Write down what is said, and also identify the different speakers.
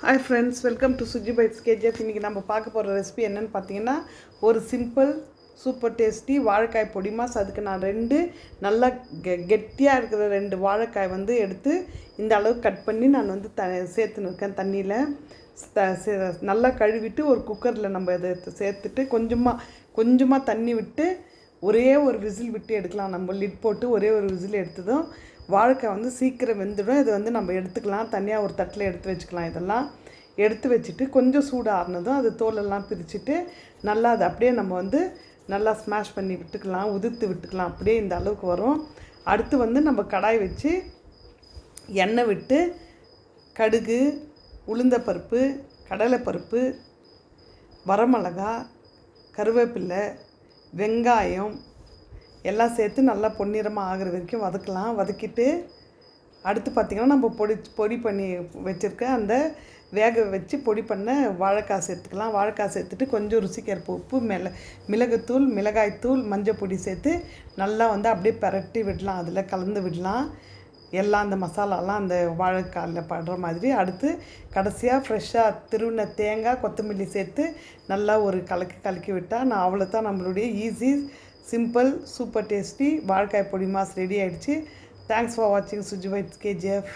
Speaker 1: Hi friends welcome to Suji bites KGF இன்றைக்கி நம்ம பார்க்க போகிற ரெசிபி என்னென்னு பார்த்தீங்கன்னா ஒரு சிம்பிள் சூப்பர் டேஸ்டி வாழைக்காய் பொடி மாஸ் அதுக்கு நான் ரெண்டு நல்லா கெ கெட்டியாக இருக்கிற ரெண்டு வாழைக்காய் வந்து எடுத்து இந்த அளவுக்கு கட் பண்ணி நான் வந்து த சேர்த்துன்னு இருக்கேன் தண்ணியில். த- நல்லா கழுவிட்டு ஒரு குக்கரில் நம்ம இதை சேர்த்துட்டு கொஞ்சமாக கொஞ்சமாக தண்ணி விட்டு ஒரே ஒரு விசில் விட்டு எடுக்கலாம். நம்ம லிட் போட்டு ஒரே ஒரு விசில் எடுத்ததும் வாழ்க்கை வந்து சீக்கிரம் வெந்துடும். இது வந்து நம்ம எடுத்துக்கலாம். தனியாக ஒரு தட்டில் எடுத்து வச்சுக்கலாம் இதெல்லாம். எடுத்து வச்சுட்டு கொஞ்சம் சூடாகினதும் அது தோலெல்லாம் பிரிச்சுட்டு நல்லா அது அப்படியே நம்ம வந்து நல்லா ஸ்மாஷ் பண்ணி விட்டுக்கலாம். உதிர்த்து விட்டுக்கலாம். அப்படியே இந்த அளவுக்கு வரும். அடுத்து வந்து நம்ம கடாய் வச்சு எண்ணெய் விட்டு கடுகு உளுந்தப்பருப்பு கடலைப்பருப்பு வரமிளகா கருவேப்பிலை வெங்காயம் எல்லாம் சேர்த்து நல்லா பொன்னிறமாக ஆகிற வரைக்கும் வதக்கலாம். வதக்கிட்டு அடுத்து பார்த்திங்கன்னா நம்ம பொடி பொடி பண்ணி வச்சுருக்க அந்த வேக வச்சு பொடி பண்ண வாழைக்காய் சேர்த்துக்கலாம். வாழைக்காய் சேர்த்துட்டு கொஞ்சம் ருசிக்கேற்ப உப்பு மிள மிளகுத்தூள் மிளகாய்த்தூள் மஞ்சள் பொடி சேர்த்து நல்லா வந்து அப்படியே பிரட்டி விடலாம். அதில் கலந்து விடலாம். எல்லாம் அந்த மசாலாலாம் அந்த வாழைக்காயில் படுற மாதிரி. அடுத்து கடைசியாக ஃப்ரெஷ்ஷாக திருவின தேங்காய் கொத்தமல்லி சேர்த்து நல்லா ஒரு கலக்கி கலக்கி விட்டால் நான் அவ்வளோ தான் நம்மளுடைய ஈஸி சிம்பிள் சூப்பர் டேஸ்டி வாழைக்காய் பொடி மாஸ் ரெடி ஆயிடுச்சு தேங்க்ஸ் ஃபார் வாட்சிங் சுஜி வைட்ஸ் கேஜிஎஃப்